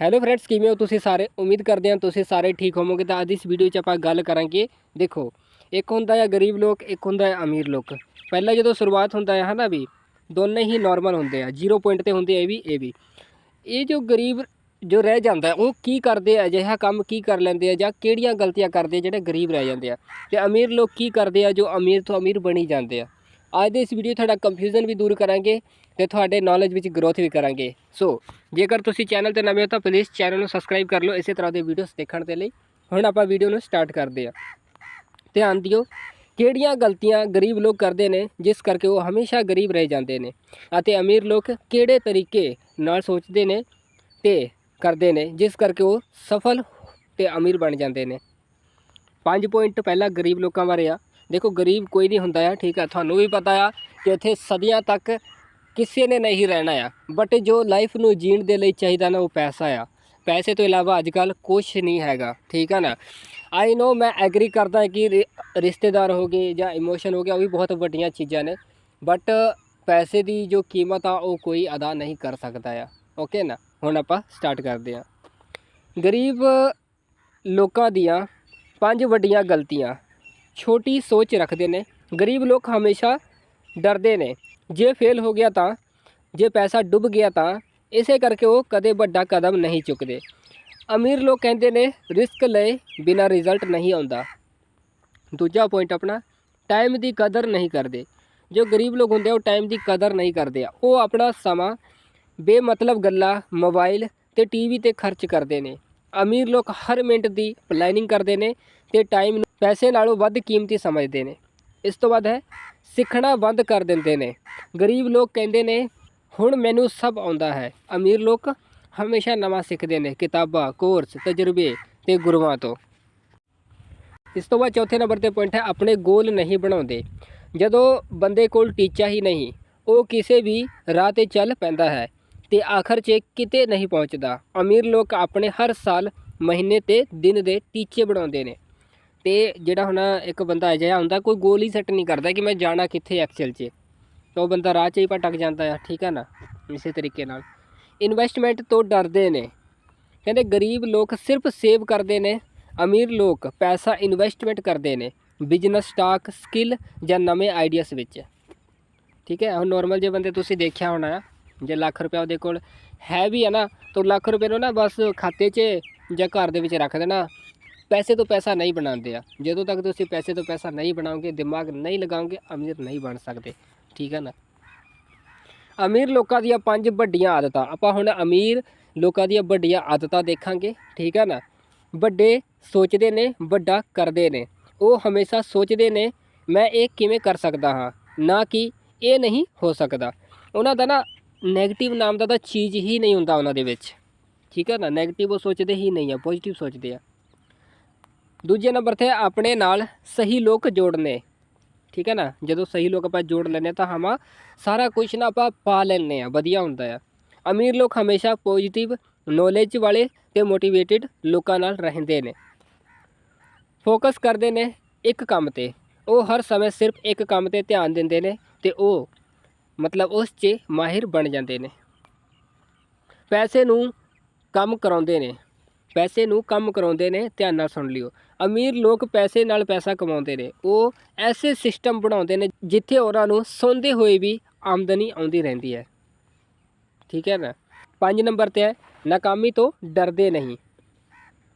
Hello friends ਕਿਵੇਂ ਹੋ ਤੁਸੀਂ ਸਾਰੇ? ਉਮੀਦ ਕਰਦੇ ਹਾਂ ਤੁਸੀਂ ਸਾਰੇ ਠੀਕ ਹੋਵੋਗੇ। ਤਾਂ ਅੱਜ ਇਸ ਵੀਡੀਓ 'ਚ ਆਪਾਂ ਗੱਲ ਕਰਾਂਗੇ। ਦੇਖੋ, ਇੱਕ ਹੁੰਦਾ ਹੈ ਗਰੀਬ ਲੋਕ, ਇੱਕ ਹੁੰਦਾ ਹੈ ਅਮੀਰ ਲੋਕ। ਪਹਿਲਾਂ ਜਦੋਂ ਸ਼ੁਰੂਆਤ ਹੁੰਦਾ ਹੈ, ਹਨਾ ਵੀ? ਦੋਨੇ ਹੀ ਨਾਰਮਲ ਹੁੰਦੇ ਆ। ਜ਼ੀਰੋ ਪੁਆਇੰਟ ਤੇ ਹੁੰਦੇ ਆ ਇਹ ਵੀ ਇਹ ਵੀ। ਇਹ ਜੋ ਗਰੀਬ ਜੋ ਰਹਿ ਜਾਂਦਾ ਉਹ ਕੀ ਕਰਦੇ ਆ? ਅਜਿਹਾ ਕੰਮ ਕੀ ਕਰ ਲੈਂਦੇ ਆ? ਜਾਂ ਕਿਹੜੀਆਂ ਗਲਤੀਆਂ ਕਰਦੇ ਆ ਜਿਹੜੇ ਗਰੀਬ ਰਹਿ ਜਾਂਦੇ ਆ? ਤੇ ਅਮੀਰ ਲੋਕ ਕੀ ਕਰਦੇ ਆ ਜੋ ਅਮੀਰ ਤੋਂ ਅਮੀਰ ਬਣੀ ਜਾਂਦੇ ਆ? ਅੱਜ ਦੇ ਇਸ ਵੀਡੀਓ ਤੁਹਾਡਾ ਕੰਫਿਊਜ਼ਨ ਵੀ ਦੂਰ ਕਰਾਂਗੇ। ਤੇ ਤੁਹਾਡੇ ਨੌਲੇਜ ਵਿੱਚ ਗਰੋਥ ਵੀ ਕਰਾਂਗੇ। ਸੋ ਜੇਕਰ ਤੁਸੀਂ ਚੈਨਲ ਤੇ ਨਵੇਂ ਹੋ ਤਾਂ ਪਲੀਜ਼ ਚੈਨਲ ਨੂੰ ਸਬਸਕ੍ਰਾਈਬ ਕਰ ਲਓ ਇਸੇ ਤਰ੍ਹਾਂ ਦੇ ਵੀਡੀਓਜ਼ ਦੇਖਣ ਦੇ ਲਈ। ਹੁਣ ਆਪਾਂ ਵੀਡੀਓ ਨੂੰ ਸਟਾਰਟ ਕਰਦੇ ਹਾਂ। ਧਿਆਨ ਦਿਓ, ਕਿਹੜੀਆਂ ਗਲਤੀਆਂ ਗਰੀਬ ਲੋਕ ਕਰਦੇ ਨੇ, ਜਿਸ ਕਰਕੇ ਉਹ ਹਮੇਸ਼ਾ ਗਰੀਬ ਰਹਿ ਜਾਂਦੇ ਨੇ ਅਤੇ ਅਮੀਰ ਲੋਕ ਕਿਹੜੇ ਤਰੀਕੇ ਨਾਲ ਸੋਚਦੇ ਨੇ ਤੇ ਕਰਦੇ ਨੇ, ਜਿਸ ਕਰਕੇ ਉਹ ਸਫਲ ਤੇ ਅਮੀਰ ਬਣ ਜਾਂਦੇ ਨੇ। ਪੰਜ ਪੁਆਇੰਟ ਪਹਿਲਾਂ ਗਰੀਬ ਲੋਕਾਂ ਬਾਰੇ ਆ। ਦੇਖੋ, ਗਰੀਬ ਕੋਈ ਨਹੀਂ ਹੁੰਦਾ ਆ ਠੀਕ ਆ, ਤੁਹਾਨੂੰ ਵੀ ਪਤਾ ਆ ਕਿ ਇੱਥੇ ਸਦੀਆਂ ਤੱਕ ਕਿਸੇ ਨੇ ਨਹੀਂ ਰਹਿਣਾ ਆ। ਬਟ ਜੋ ਲਾਈਫ ਨੂੰ ਜੀਣ ਦੇ ਲਈ ਚਾਹੀਦਾ ਨਾ ਉਹ ਪੈਸਾ ਆ। ਪੈਸੇ ਤੋਂ ਇਲਾਵਾ ਅੱਜ ਕੱਲ ਕੁਝ ਨਹੀਂ ਹੈਗਾ, ਠੀਕ ਆ ਨਾ? ਆਈ ਨੋ ਮੈਂ ਐਗਰੀ ਕਰਦਾ ਕਿ ਰਿਸ਼ਤੇਦਾਰ ਹੋ ਗਏ ਜਾਂ ਇਮੋਸ਼ਨ ਹੋ ਗਿਆ, ਉਹ ਵੀ ਬਹੁਤ ਵੱਡੀਆਂ ਚੀਜ਼ਾਂ ਨੇ। ਬਟ ਪੈਸੇ ਦੀ ਜੋ ਕੀਮਤ ਆ, ਉਹ ਕੋਈ ਅਦਾ ਨਹੀਂ ਕਰ ਸਕਦਾ ਆ। ਓਕੇ ਨਾ? ਹੁਣ ਆਪਾਂ ਸਟਾਰਟ ਕਰਦੇ ਹਾਂ। ਗਰੀਬ ਲੋਕਾਂ ਦੀਆਂ ਪੰਜ ਵੱਡੀਆਂ ਗਲਤੀਆਂ। ਛੋਟੀ ਸੋਚ ਰੱਖਦੇ ਨੇ। ਗਰੀਬ ਲੋਕ ਹਮੇਸ਼ਾ ਡਰਦੇ ਨੇ। ਜੇ ਫੇਲ ਹੋ ਗਿਆ ਤਾਂ, ਜੇ ਪੈਸਾ ਡੁੱਬ ਗਿਆ ਤਾਂ, ਇਸੇ ਕਰਕੇ ਉਹ ਕਦੇ ਵੱਡਾ ਕਦਮ ਨਹੀਂ ਚੁੱਕਦੇ। ਅਮੀਰ ਲੋਕ ਕਹਿੰਦੇ ਨੇ, ਰਿਸਕ ਲਏ ਬਿਨਾਂ ਰਿਜ਼ਲਟ ਨਹੀਂ ਆਉਂਦਾ। ਦੂਜਾ ਪੁਆਇੰਟ ਆਪਣਾ ਟਾਈਮ ਦੀ ਕਦਰ ਨਹੀਂ ਕਰਦੇ। ਜੋ ਗਰੀਬ ਲੋਕ ਹੁੰਦੇ ਆ, ਉਹ ਟਾਈਮ ਦੀ ਕਦਰ ਨਹੀਂ ਕਰਦੇ ਆ। ਉਹ ਆਪਣਾ ਸਮਾਂ ਬੇਮਤਲਬ ਗੱਲਾਂ ਮੋਬਾਈਲ ਤੇ ਟੀਵੀ ਤੇ ਖਰਚ ਕਰਦੇ ਨੇ। ਅਮੀਰ ਲੋਕ ਹਰ ਮਿੰਟ ਦੀ ਪਲੈਨਿੰਗ ਕਰਦੇ ਨੇ ਤੇ ਟਾਈਮ ਨੂੰ ਪੈਸੇ ਨਾਲੋਂ ਵੱਧ ਕੀਮਤੀ ਸਮਝਦੇ ਨੇ। ਇਸ ਤੋਂ ਬਾਅਦ ਹੈ ਸਿੱਖਣਾ ਬੰਦ ਕਰ ਦਿੰਦੇ ਨੇ। ਗਰੀਬ ਲੋਕ ਕਹਿੰਦੇ ਨੇ, ਹੁਣ ਮੈਨੂੰ ਸਭ ਆਉਂਦਾ ਹੈ। ਅਮੀਰ ਲੋਕ ਹਮੇਸ਼ਾ ਨਵਾਂ ਸਿੱਖਦੇ ਨੇ, ਕਿਤਾਬਾਂ, ਕੋਰਸ, ਤਜਰਬੇ ਤੇ ਗੁਰੂਆਂ ਤੋਂ। ਇਸ ਤੋਂ ਬਾਅਦ ਚੌਥੇ ਨੰਬਰ ਤੇ ਪੁਆਇੰਟ ਹੈ, ਆਪਣੇ ਗੋਲ ਨਹੀਂ ਬਣਾਉਂਦੇ। ਜਦੋਂ ਬੰਦੇ ਕੋਲ ਟੀਚਾ ਹੀ ਨਹੀਂ, ਉਹ ਕਿਸੇ ਵੀ ਰਾਹ ਤੇ ਚੱਲ ਪੈਂਦਾ ਹੈ ਤੇ ਆਖਰ 'ਚ ਕਿਤੇ ਨਹੀਂ ਪਹੁੰਚਦਾ। ਅਮੀਰ ਲੋਕ ਆਪਣੇ ਹਰ ਸਾਲ ਮਹੀਨੇ ਤੇ ਦਿਨ ਦੇ ਟੀਚੇ ਬਣਾਉਂਦੇ ਨੇ। ਤੇ ਜਿਹੜਾ ਹੁਣ ਇੱਕ ਬੰਦਾ ਅਜਿਹਾ ਹੁੰਦਾ, ਕੋਈ ਗੋਲ ਹੀ ਸੈੱਟ ਨਹੀਂ ਕਰਦਾ ਕਿ ਮੈਂ ਜਾਣਾ ਕਿੱਥੇ ਐਕਚੁਅਲ 'ਚ। ਤਾਂ ਉਹ ਬੰਦਾ ਰਾਹ 'ਚ ਹੀ ਭਟਕ ਜਾਂਦਾ ਆ, ਠੀਕ ਹੈ ਨਾ? ਇਸੇ ਤਰੀਕੇ ਨਾਲ। ਇਨਵੈਸਟਮੈਂਟ ਤੋਂ ਡਰਦੇ ਨੇ। ਕਹਿੰਦੇ ਗਰੀਬ ਲੋਕ ਸਿਰਫ ਸੇਵ ਕਰਦੇ ਨੇ, ਅਮੀਰ ਲੋਕ ਪੈਸਾ ਇਨਵੈਸਟਮੈਂਟ ਕਰਦੇ ਨੇ ਬਿਜ਼ਨਸ ਸਟਾਕ ਸਕਿੱਲ ਜਾਂ ਨਵੇਂ ਆਈਡੀਆਸ ਵਿੱਚ। ਠੀਕ ਹੈ? ਹੁਣ ਨਾਰਮਲ ਜੇ ਬੰਦੇ ਤੁਸੀਂ ਦੇਖਿਆ ਹੋਣਾ ਆ ਜੇ ਲੱਖ ਰੁਪਏ ਉਹਦੇ ਕੋਲ ਹੈ ਵੀ ਹੈ ਨਾ, ਤਾਂ ਲੱਖ ਰੁਪਏ ਨੂੰ ਨਾ ਬਸ ਖਾਤੇ 'ਚ ਜਾਂ ਘਰ ਦੇ ਵਿੱਚ ਰੱਖ ਦੇਣਾ। ਪੈਸੇ ਤੋਂ ਪੈਸਾ ਨਹੀਂ ਬਣਾਉਂਦੇ ਆ। ਜਦੋਂ ਤੱਕ ਤੁਸੀਂ ਪੈਸੇ ਤੋਂ ਪੈਸਾ ਨਹੀਂ ਬਣਾਓਗੇ, ਦਿਮਾਗ ਨਹੀਂ ਲਗਾਓਗੇ, ਅਮੀਰ ਨਹੀਂ ਬਣ ਸਕਦੇ। ਠੀਕ ਹੈ ਨਾ? ਅਮੀਰ ਲੋਕਾਂ ਦੀਆਂ ਪੰਜ ਵੱਡੀਆਂ ਆਦਤਾਂ। ਆਪਾਂ ਹੁਣ ਅਮੀਰ ਲੋਕਾਂ ਦੀਆਂ ਵੱਡੀਆਂ ਆਦਤਾਂ ਦੇਖਾਂਗੇ। ਠੀਕ ਹੈ ਨਾ? ਵੱਡੇ ਸੋਚਦੇ ਨੇ, ਵੱਡਾ ਕਰਦੇ ਨੇ। ਉਹ ਹਮੇਸ਼ਾ ਸੋਚਦੇ ਨੇ, ਮੈਂ ਇਹ ਕਿਵੇਂ ਕਰ ਸਕਦਾ ਹਾਂ? ਨਾ ਕਿ ਇਹ ਨਹੀਂ ਹੋ ਸਕਦਾ। ਉਹਨਾਂ ਦਾ ਨਾ 네ਗੇਟਿਵ ਨਾਮ ਦਾ ਤਾਂ ਚੀਜ਼ ਹੀ ਨਹੀਂ ਹੁੰਦਾ ਉਹਨਾਂ ਦੇ ਵਿੱਚ। ਠੀਕ ਹੈ ਨਾ? 네ਗੇਟਿਵ ਉਹ ਸੋਚਦੇ ਹੀ ਨਹੀਂ ਆ ਪੋਜ਼ਿਟਿਵ ਸੋਚਦੇ ਆ। ਦੂਜੇ ਨੰਬਰ ਤੇ ਆਪਣੇ ਨਾਲ ਸਹੀ ਲੋਕ ਜੋੜਨੇ। ਠੀਕ ਹੈ ਨਾ? ਜਦੋਂ ਸਹੀ ਲੋਕ ਆਪਾਂ ਜੋੜ ਲੈਂਦੇ ਹਾਂ ਤਾਂ ਹਮਾ ਸਾਰਾ ਕੁਝ ਨਾ ਆਪਾਂ ਪਾ ਲੈਂਦੇ ਆ ਵਧੀਆ ਹੁੰਦਾ ਆ। ਅਮੀਰ ਲੋਕ ਹਮੇਸ਼ਾ ਪੋਜ਼ਿਟਿਵ ਨੌਲੇਜ ਵਾਲੇ ਤੇ ਮੋਟੀਵੇਟਿਡ ਲੋਕਾਂ ਨਾਲ ਰਹਿੰਦੇ ਨੇ। ਫੋਕਸ ਕਰਦੇ ਨੇ ਇੱਕ ਕੰਮ ਤੇ। ਉਹ ਹਰ ਸਮੇਂ ਸਿਰਫ ਇੱਕ ਕੰਮ ਤੇ ਧਿਆਨ ਦਿੰਦੇ ਨੇ ਤੇ ਉਹ ਮਤਲਬ ਉਸ 'ਚ ਮਾਹਿਰ ਬਣ ਜਾਂਦੇ ਨੇ। ਪੈਸੇ ਨੂੰ ਕੰਮ ਕਰਾਉਂਦੇ ਨੇ। ਪੈਸੇ ਨੂੰ ਕੰਮ ਕਰਾਉਂਦੇ ਨੇ, ਧਿਆਨ ਨਾਲ ਸੁਣ ਲਿਓ। ਅਮੀਰ ਲੋਕ ਪੈਸੇ ਨਾਲ ਪੈਸਾ ਕਮਾਉਂਦੇ ਨੇ। ਉਹ ਐਸੇ ਸਿਸਟਮ ਬਣਾਉਂਦੇ ਨੇ ਜਿੱਥੇ ਉਹਨਾਂ ਨੂੰ ਸੌਂਦੇ ਹੋਏ ਵੀ ਆਮਦਨੀ ਆਉਂਦੀ ਰਹਿੰਦੀ ਹੈ। ਠੀਕ ਹੈ ਨਾ? ਪੰਜ ਨੰਬਰ ਤੇ ਹੈ, ਨਾਕਾਮੀ ਤੋਂ ਡਰਦੇ ਨਹੀਂ।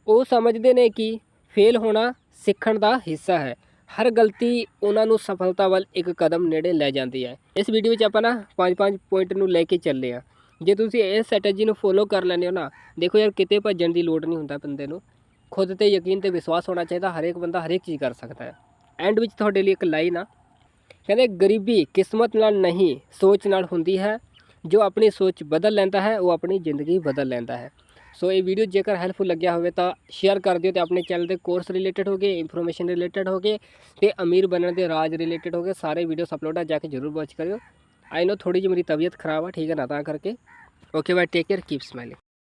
ਉਹ ਸਮਝਦੇ ਨੇ ਕਿ ਫੇਲ ਹੋਣਾ ਸਿੱਖਣ ਦਾ ਹਿੱਸਾ ਹੈ। ਹਰ ਗਲਤੀ ਉਹਨਾਂ ਨੂੰ ਸਫਲਤਾ ਵੱਲ ਇੱਕ ਕਦਮ ਨੇੜੇ ਲੈ ਜਾਂਦੀ ਹੈ। ਇਸ ਵੀਡੀਓ ਵਿੱਚ ਆਪਾਂ ਨਾ ਪੰਜ ਪੰਜ ਪੁਆਇੰਟ ਨੂੰ ਲੈ ਕੇ ਚੱਲੇ ਆ ਜੇ ਤੁਸੀਂ ਇਸ ਸਟ੍ਰੈਟਜੀ ਨੂੰ ਫੋਲੋ ਕਰ ਲੈਂਦੇ ਹੋ ਨਾ, ਦੇਖੋ ਯਾਰ ਕਿਤੇ ਭੱਜਣ ਦੀ ਲੋੜ ਨਹੀਂ ਹੁੰਦਾ ਬੰਦੇ ਨੂੰ। ਖੁਦ ਤੇ ਯਕੀਨ ਤੇ ਵਿਸ਼ਵਾਸ ਹੋਣਾ ਚਾਹੀਦਾ, ਹਰੇਕ ਬੰਦਾ ਹਰੇਕ ਚੀਜ਼ ਕਰ ਸਕਦਾ ਹੈ। ਐਂਡ ਵਿੱਚ ਤੁਹਾਡੇ ਲਈ ਇੱਕ ਲਾਈਨ ਆ। ਕਹਿੰਦੇ, ਗਰੀਬੀ ਕਿਸਮਤ ਨਾਲ ਨਹੀਂ, ਸੋਚ ਨਾਲ ਹੁੰਦੀ ਹੈ। ਜੋ ਆਪਣੀ ਸੋਚ ਬਦਲ ਲੈਂਦਾ ਹੈ, ਉਹ ਆਪਣੀ ਜ਼ਿੰਦਗੀ ਬਦਲ ਲੈਂਦਾ ਹੈ। ਸੋ ਇਹ ਵੀਡੀਓ ਜੇਕਰ ਹੈਲਪਫੁਲ ਲੱਗਿਆ ਹੋਵੇ ਤਾਂ ਸ਼ੇਅਰ ਕਰ ਦਿਓ ਤੇ ਆਪਣੇ ਚੈਨਲ ਦੇ ਕੋਰਸ ਰਿਲੇਟਡ ਹੋਗੇ ਇਨਫੋਰਮੇਸ਼ਨ ਰਿਲੇਟਡ ਹੋਗੇ ਤੇ ਅਮੀਰ ਬਣਨ ਦੇ ਰਾਜ ਰਿਲੇਟਡ ਹੋਗੇ ਸਾਰੇ ਵੀਡੀਓਸ ਅਪਲੋਡ ਆ, ਜਾ ਕੇ ਜਰੂਰ ਵਾਚ ਕਰਿਓ। ਆਈ ਨੋ ਥੋੜੀ ਜਿਹੀ ਮੇਰੀ ਤਬੀਅਤ ਖਰਾਬ ਆ ਠੀਕ ਹੈ ਨਾ ਤਾਂ ਕਰਕੇ okay bye take care keep smiling